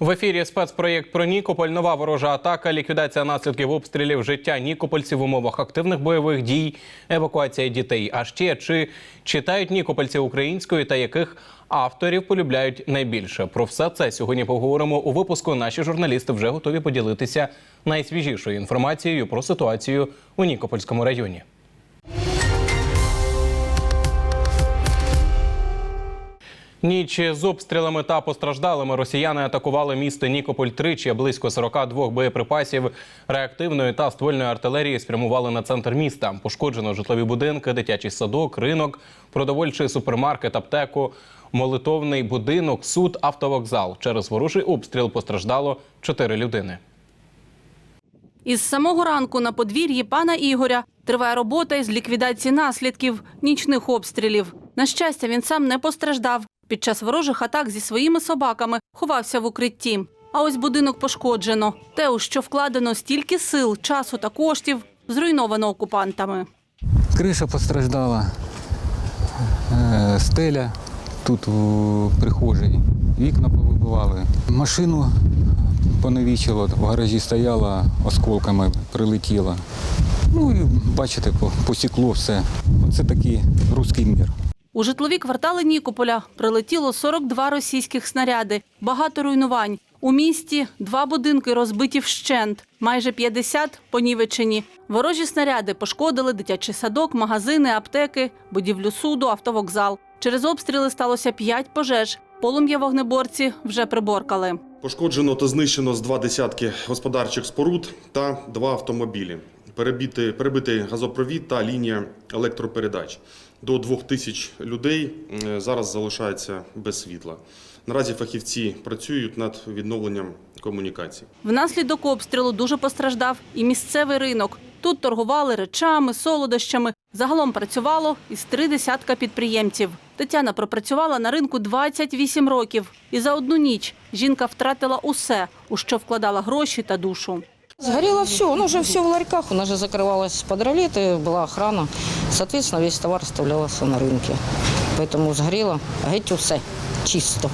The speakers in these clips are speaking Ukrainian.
В ефірі спецпроєкт про Нікополь. Нова ворожа атака, ліквідація наслідків обстрілів, життя нікопольців в умовах активних бойових дій, евакуація дітей. А ще чи читають нікопольці українською та яких авторів полюбляють найбільше? Про все це сьогодні поговоримо у випуску. Наші журналісти вже готові поділитися найсвіжішою інформацією про ситуацію у Нікопольському районі. Ніч з обстрілами та постраждалими росіяни атакували місто Нікополь тричі. Близько 42 боєприпасів реактивної та ствольної артилерії спрямували на центр міста. Пошкоджено житлові будинки, дитячий садок, ринок, продовольчий супермаркет, аптеку, молитовний будинок, суд, автовокзал. Через ворожий обстріл постраждало чотири людини. Із самого ранку на подвір'ї пана Ігоря триває робота із ліквідації наслідків нічних обстрілів. На щастя, він сам не постраждав. Під час ворожих атак зі своїми собаками ховався в укритті. А ось будинок пошкоджено. Те, у що вкладено стільки сил, часу та коштів, зруйновано окупантами. Криша постраждала, е, стеля тут у прихожій, вікна повибивали. Машину поневічило, в гаражі стояла, осколками прилетіла. Ну і бачите, посікло все. Оце такий руський мір. У житлові квартали Нікополя прилетіло 42 російських снаряди, багато руйнувань. У місті два будинки розбиті вщент, майже 50 понівечені. Ворожі снаряди пошкодили дитячий садок, магазини, аптеки, будівлю суду, автовокзал. Через обстріли сталося п'ять пожеж. Полум'я вогнеборці вже приборкали. Пошкоджено та знищено з два десятки господарчих споруд та два автомобілі. Перебити, перебитий газопровід та лінія електропередач. До двох тисяч людей е, зараз залишається без світла. Наразі фахівці працюють над відновленням комунікацій. Внаслідок обстрілу дуже постраждав і місцевий ринок. Тут торгували речами, солодощами. Загалом працювало із три десятка підприємців. Тетяна пропрацювала на ринку 28 років. І за одну ніч жінка втратила усе, у що вкладала гроші та душу. Сгорело все, ну уже все в ларьках. У нас же закрывалась под ролеты, была охрана. Соответственно, весь товар оставлялся на рынке. Поэтому сгорело геть усе чисто.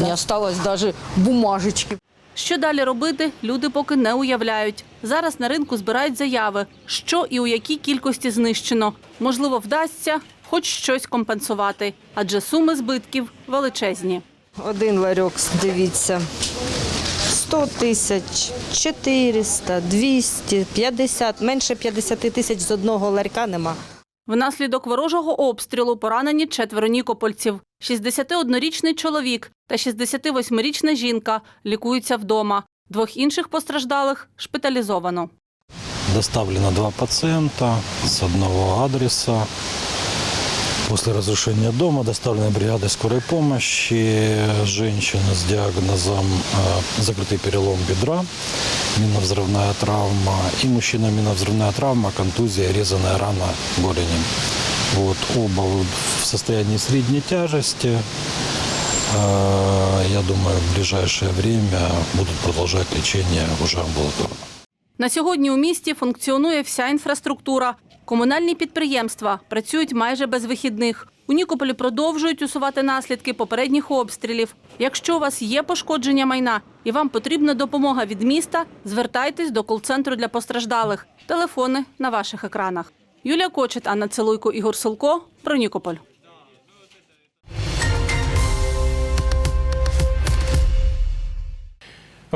Не осталось даже бумажечки. Що далі робити, люди поки не уявляють. Зараз на ринку збирають заяви, що і у якій кількості знищено. Можливо, вдасться хоч щось компенсувати, адже суми збитків величезні. Один ларьок, дивіться, 100 тисяч, 400, 200, 50, менше 50 тисяч з одного ларька нема. Внаслідок ворожого обстрілу поранені четверо нікопольців. 61-річний чоловік та 68-річна жінка лікуються вдома. Двох інших постраждалих шпиталізовано. Доставлено два пациента с одного адреса. После разрушения дома доставлены бригады скорой помощи. Женщина с диагнозом э, закрытый перелом бедра, минно-взрывная травма. И мужчина минно-взрывная травма, контузия, резаная рана голени. Вот, оба в состоянии средней тяжести. Э, Я думаю, в ближайшее время будут продолжать лечение уже амбулаторно. На сьогодні у місті функціонує вся інфраструктура. Комунальні підприємства працюють майже без вихідних. У Нікополі продовжують усувати наслідки попередніх обстрілів. Якщо у вас є пошкодження майна і вам потрібна допомога від міста, звертайтесь до кол-центру для постраждалих. Телефони на ваших екранах. Юлія Кочет, Анна Целуйко, Ігор Силко. Про Нікополь.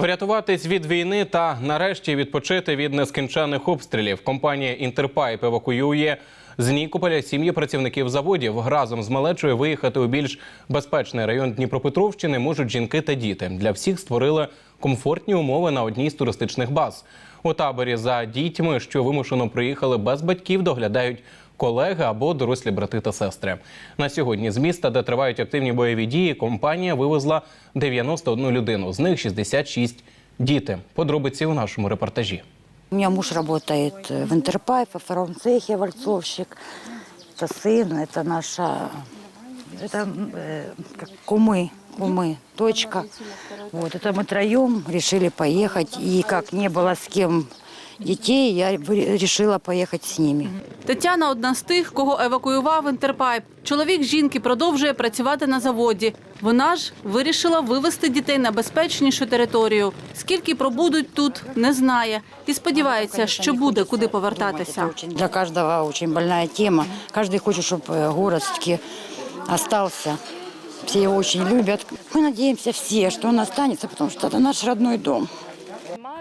Врятуватись від війни та нарешті відпочити від нескінченних обстрілів. Компанія Інтерпайп евакуює з Нікополя сім'ї працівників заводів. Разом з малечою виїхати у більш безпечний район Дніпропетровщини можуть жінки та діти. Для всіх створили комфортні умови на одній з туристичних баз. У таборі за дітьми, що вимушено приїхали без батьків, доглядають колеги або дорослі брати та сестри. На сьогодні з міста, де тривають активні бойові дії, компанія вивезла 91 людину, з них 66 діти. Подробиці у нашому репортажі. У меня муж работает в Интерпайп, во втором цехе вальцовщик. Это сын, это наша, это э, как кумы, кумы, дочка. Вот, это мы троем решили поехать. И как не было с кем детей, я вы- решила поехать с ними. Тетяна одна з тих, кого евакуював Інтерпайп. Чоловік жінки продовжує працювати на заводі. Вона ж вирішила вивезти дітей на безпечнішу територію. Скільки пробудуть тут, не знає. І сподівається, що буде куди повертатися. Это очень- для каждого очень больная тема. Каждый хочет, чтобы город все-таки остался. Все его очень любят. Мы надеемся все, что он останется, потому что это наш родной дом.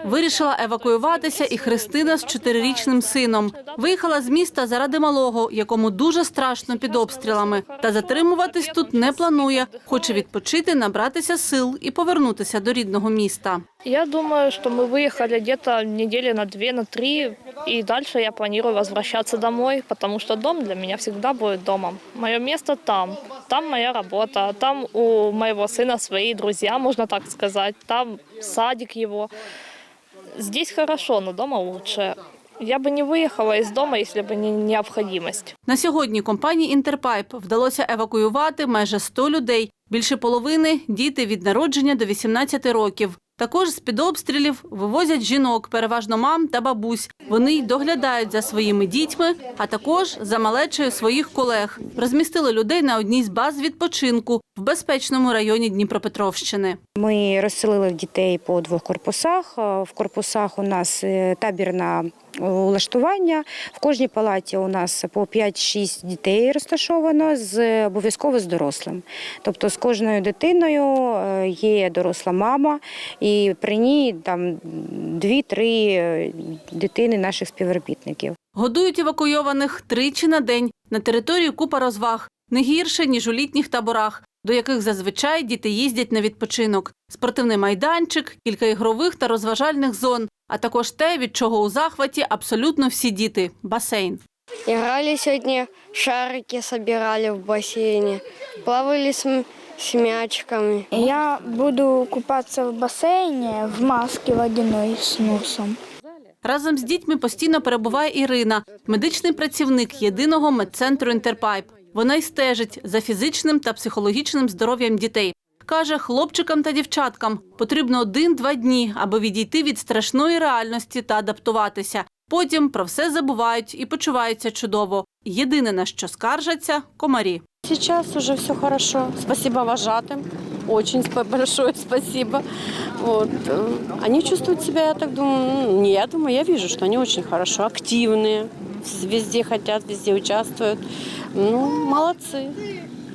Вирішила евакуюватися і Христина з чотирирічним сином. Виїхала з міста заради малого, якому дуже страшно під обстрілами. Та затримуватись тут не планує. Хоче відпочити, набратися сил і повернутися до рідного міста. Я думаю, что мы выехали где-то недели на две, на три, и дальше я планирую возвращаться домой, потому что дом для меня всегда будет домом. Мое место там, там моя работа, там у моего сына свои друзья, можно так сказать, там садик его. Здесь хорошо, но дома лучше. Я бы не выехала из дома, если бы не необходимость. На сьогодні компанії Інтерпайп вдалося евакуювати майже 100 людей. Більше половини діти від народження до 18 років. Також з під обстрілів вивозять жінок, переважно мам та бабусь. Вони й доглядають за своїми дітьми, а також за малечею своїх колег. Розмістили людей на одній з баз відпочинку в безпечному районі Дніпропетровщини. Ми розселили дітей по двох корпусах. Е, В корпусах у нас е, табірне улаштування. В кожній палаті у нас по 5-6 дітей розташовано з обов'язково з дорослим. Тобто з кожною дитиною е, є доросла мама, при ній там 2-3 е, дитини наших співробітників. Годують евакуйованих тричі на день на території купа розваг, не гірше, ніж у літніх таборах, до яких зазвичай діти їздять на відпочинок. Спортивний майданчик, кілька ігрових та розважальних зон, а також те, від чого у захваті абсолютно всі діти басейн. Играли сегодня, шарики собирали в бассейне, плавали с, с мячиками. Я буду купаться в бассейне в маске водяной с носом. Разом з дітьми постійно перебуває Ірина, медичний працівник єдиного медцентру Інтерпайп. Вона й стежить за фізичним та психологічним здоров'ям дітей. Каже, хлопчикам та дівчаткам потрібно один-два дні, аби відійти від страшної реальності та адаптуватися. Потім про все забувають і почуваються чудово. Єдине на що скаржаться комарі. Сейчас уже все хорошо. Спасибо вожатым. Очень спа- большое спасибо. Вот. э, Они чувствуют себя, я так думаю, ну, не я думаю, я вижу, что они очень хорошо, активные, с- везде хотят, везде участвуют. Ну, молодцы.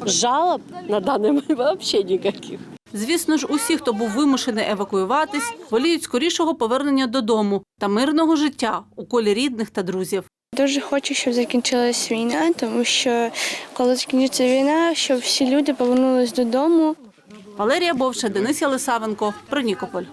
Жалоб на данный момент вообще никаких. Звісно ж, усі, хто був вимушений евакуюватись, воліють скорішого повернення додому та мирного життя у колі рідних та друзів. Дуже хочу, щоб закінчилась війна, тому що коли закінчиться війна, щоб всі люди повернулись додому. Валерія Бовша, Денис Ялисавенко, про Нікополь.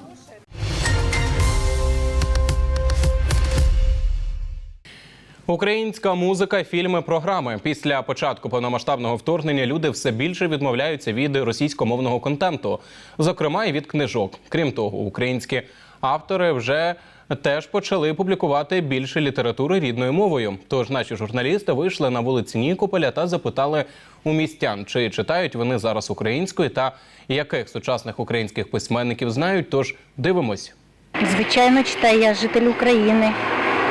Українська музика, фільми, програми. Після початку повномасштабного вторгнення люди все більше відмовляються від російськомовного контенту, зокрема і від книжок. Крім того, українські автори вже теж почали публікувати більше літератури рідною мовою. Тож наші журналісти вийшли на вулиці Нікополя та запитали у містян, чи читають вони зараз українською та яких сучасних українських письменників знають. Тож дивимось. Звичайно, читаю я житель України.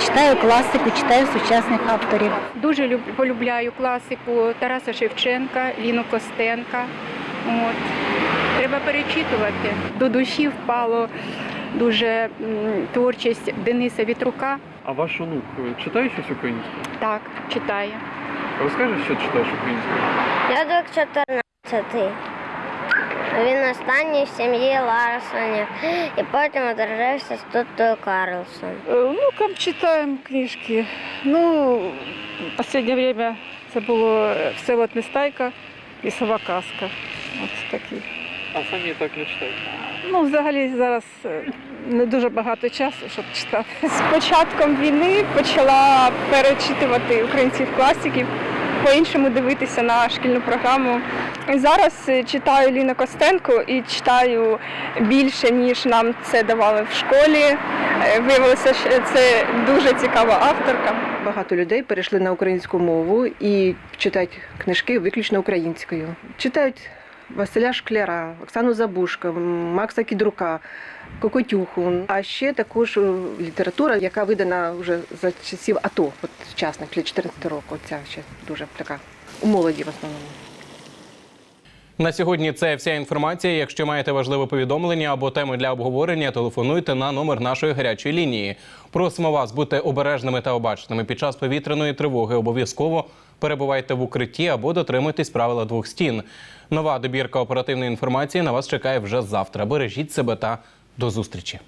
Читаю класику, читаю сучасних авторів. Дуже люб, полюбляю класику Тараса Шевченка, Ліну Костенка. От. Треба перечитувати. До душі впало дуже творчість Дениса Вітрука. А ваш онук читає щось українською? Так, читає. Розкажеш, що читаєш українською? Дядок 14. Він останній в сім'ї Ларсонів і потім одружився з Туттою Карлсон. Внукам читаємо книжки. Ну, в останнє время це було Всеволод Нестайка і Сова казка. От такі. А самі так не читають. Ну, взагалі зараз е, не дуже багато часу, щоб читати. З початком війни почала перечитувати українських класиків, по-іншому дивитися на шкільну програму. Зараз е, читаю Ліну Костенко і читаю більше, ніж нам це давали в школі. Е, Виявилося, що це дуже цікава авторка. Багато людей перейшли на українську мову і читають книжки виключно українською. Читають Василя Шкляра, Оксану Забушка, Макса Кідрука, Кокотюху, а ще також е, література, яка видана вже за часів АТО, от вчасних, після 14 року. Ця ще дуже така у молоді в основному. На сьогодні це вся інформація. Якщо маєте важливе повідомлення або теми для обговорення, телефонуйте на номер нашої гарячої лінії. Просимо вас бути обережними та обачними під час повітряної тривоги. Обов'язково перебувайте в укритті або дотримуйтесь правила двох стін. Нова добірка оперативної інформації на вас чекає вже завтра. Бережіть себе та до зустрічі.